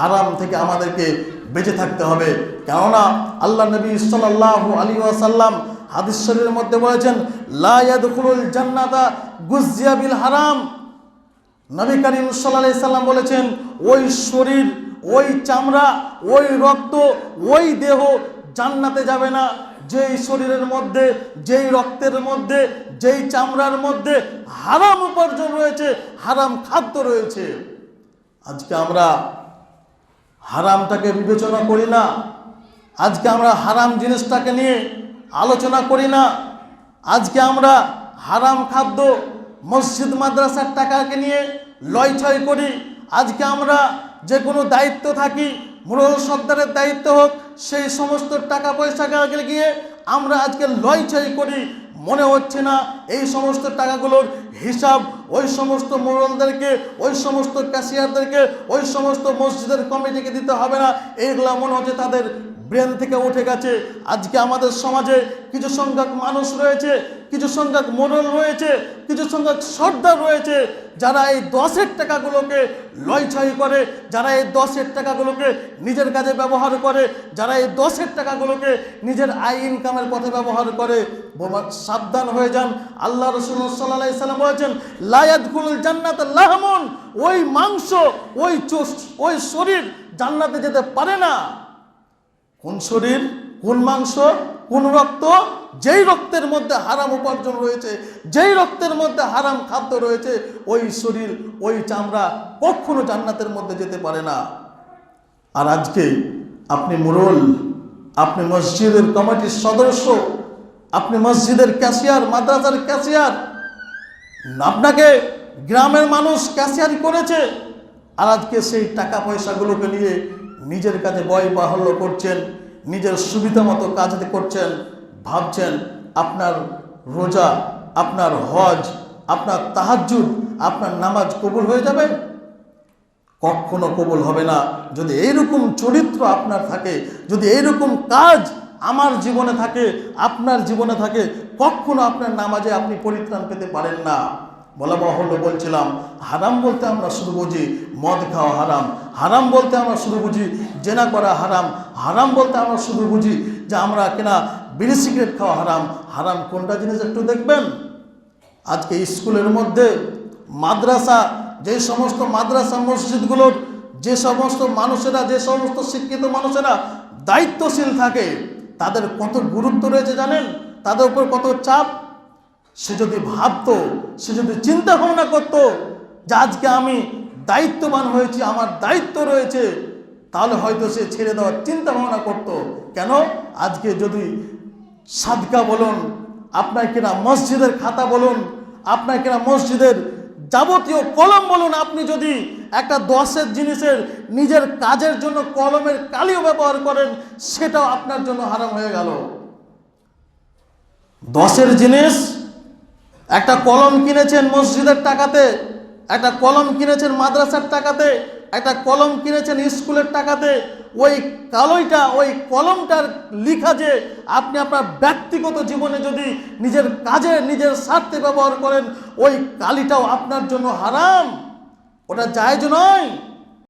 হারাম থেকে আমাদেরকে বেঁচে থাকতে হবে। কেননা আল্লাহ নবী সাল্লাল্লাহু আলী ওয়াসাল্লাম হাদিস শরীরের মধ্যে বলেছেন, লা ইয়াদখুলুল জান্নাতা গুজিয়া বিল হারাম। নবী করিম সাল্লাহ সাল্লাম বলেছেন, ওই শরীর, ওই চামড়া, ওই রক্ত, ওই দেহ জান্নাতে যাবে না। যেই শরীরের মধ্যে, যেই রক্তের মধ্যে, যেই চামড়ার মধ্যে হারাম উপার্জন রয়েছে, হারাম খাদ্য রয়েছে। আজকে আমরা হারামটাকে বিবেচনা করি না। আজকে আমরা হারাম জিনিসটাকে নিয়ে আলোচনা করি না। আজকে আমরা হারাম খাদ্য, মসজিদ, মাদ্রাসার টাকাকে নিয়ে লয়ছয় করি। আজকে আমরা যে কোনো দায়িত্ব থাকি মোড়ল সর্দারের দায়িত্ব হোক, সেই সমস্ত টাকা পয়সাকে গিয়ে আমরা আজকে লয়ছয় করি। মনে হচ্ছে না এই সমস্ত টাকাগুলোর হিসাব, ওই সমস্ত মোড়লদেরকে, ওই সমস্ত ক্যাশিয়ারদেরকে ওই সমস্ত মসজিদের কমিটিকে দিতে হবে না। এইগুলো মনে হচ্ছে তাদের ব্রেন থেকে উঠে গেছে। আজকে আমাদের সমাজে কিছু সংখ্যক মানুষ রয়েছে, কিছু সংখ্যক মোড়ল রয়েছে, কিছু সংখ্যক সর্দার রয়েছে, যারা এই দশের টাকাগুলোকে লয়ছয় করে, যারা এই দশের টাকাগুলোকে নিজের কাজে ব্যবহার করে, যারা এই দশের টাকাগুলোকে নিজের আয় ইনকামের পথে ব্যবহার করে। সাবধান হয়ে যান। আল্লাহ রসুল সাল্লাহ সাল্লাম বলেছেন লায়াদুল জান্নাত লাহমন। ওই মাংস, ওই চোষ- ওই শরীর জান্নাতে যেতে পারে না। কোন শরীর, কোন মাংস, কোন রক্ত? যেই রক্তের মধ্যে হারাম উপার্জন রয়েছে, যেই রক্তের মধ্যে হারাম খাদ্য রয়েছে, ওই শরীর, ওই চামড়া কখনো জান্নাতের মধ্যে যেতে পারে না। আর আজকে আপনি মুরল, আপনি মসজিদের কমিটির সদস্য, আপনি মসজিদের ক্যাশিয়ার, মাদ্রাসার ক্যাশিয়ার, আপনাকে গ্রামের মানুষ ক্যাশিয়ারি করেছে, আর আজকে সেই টাকা পয়সাগুলোকে নিয়ে নিজের কাছে বয় বাহুল্য করছেন, নিজের সুবিধা মতো কাজ করছেন, ভাবছেন আপনার রোজা, আপনার হজ, আপনার তাহাজ্জুদ, আপনার নামাজ কবুল হয়ে যাবে? কখনো কবুল হবে না। যদি এইরকম চরিত্র আপনার থাকে, যদি এইরকম কাজ আমার জীবনে থাকে, আপনার জীবনে থাকে, কখনো আপনার নামাজে আপনি পরিত্রাণ পেতে পারেন না। বলা বাহুল্য বলছিলাম, হারাম বলতে আমরা শুধু বুঝি, মদ খাওয়া হারাম। হারাম বলতে আমরা শুধু বুঝি, জেনা করা হারাম। হারাম বলতে আমরা শুধু বুঝি যে আমরা কিনা বিড়ি সিগারেট খাওয়া হারাম। হারাম কোনটা জিনিস একটু দেখবেন? আজকে স্কুলের মধ্যে মাদ্রাসা, যে সমস্ত মাদ্রাসা মসজিদগুলোর যে সমস্ত মানুষেরা, যে সমস্ত শিক্ষিত মানুষেরা দায়িত্বশীল থাকে, তাদের কত গুরুত্ব রয়েছে জানেন? তাদের উপর কত চাপ? সে যদি ভাবতো, সে যদি চিন্তা ভাবনা করতো যে আজকে আমি দায়িত্ববান হয়েছি, আমার দায়িত্ব রয়েছে, তাহলে হয়তো সে ছেড়ে দেওয়ার চিন্তা ভাবনা করতো। কেন? আজকে যদি সাদকা বলুন, আপনার কিনা মসজিদের খাতা বলুন, আপনার কিনা মসজিদের যাবতীয় কলম বলুন, আপনি যদি একটা দশের জিনিসের নিজের কাজের জন্য কলমের কালিও ব্যবহার করেন, সেটাও আপনার জন্য হারাম হয়ে গেল। দশের জিনিস একটা কলম কিনেছেন মসজিদের টাকাতে, একটা কলম কিনেছেন মাদ্রাসার টাকাতে, একটা কলম কিনেছেন স্কুলের টাকাতে, ওই কালোইটা, ওই কলমটার লিখা যে আপনি আপনার ব্যক্তিগত জীবনে যদি নিজের কাজে, নিজের স্বার্থে ব্যবহার করেন, ওই কালিটাও আপনার জন্য হারাম। ওটা জায়জ নয়।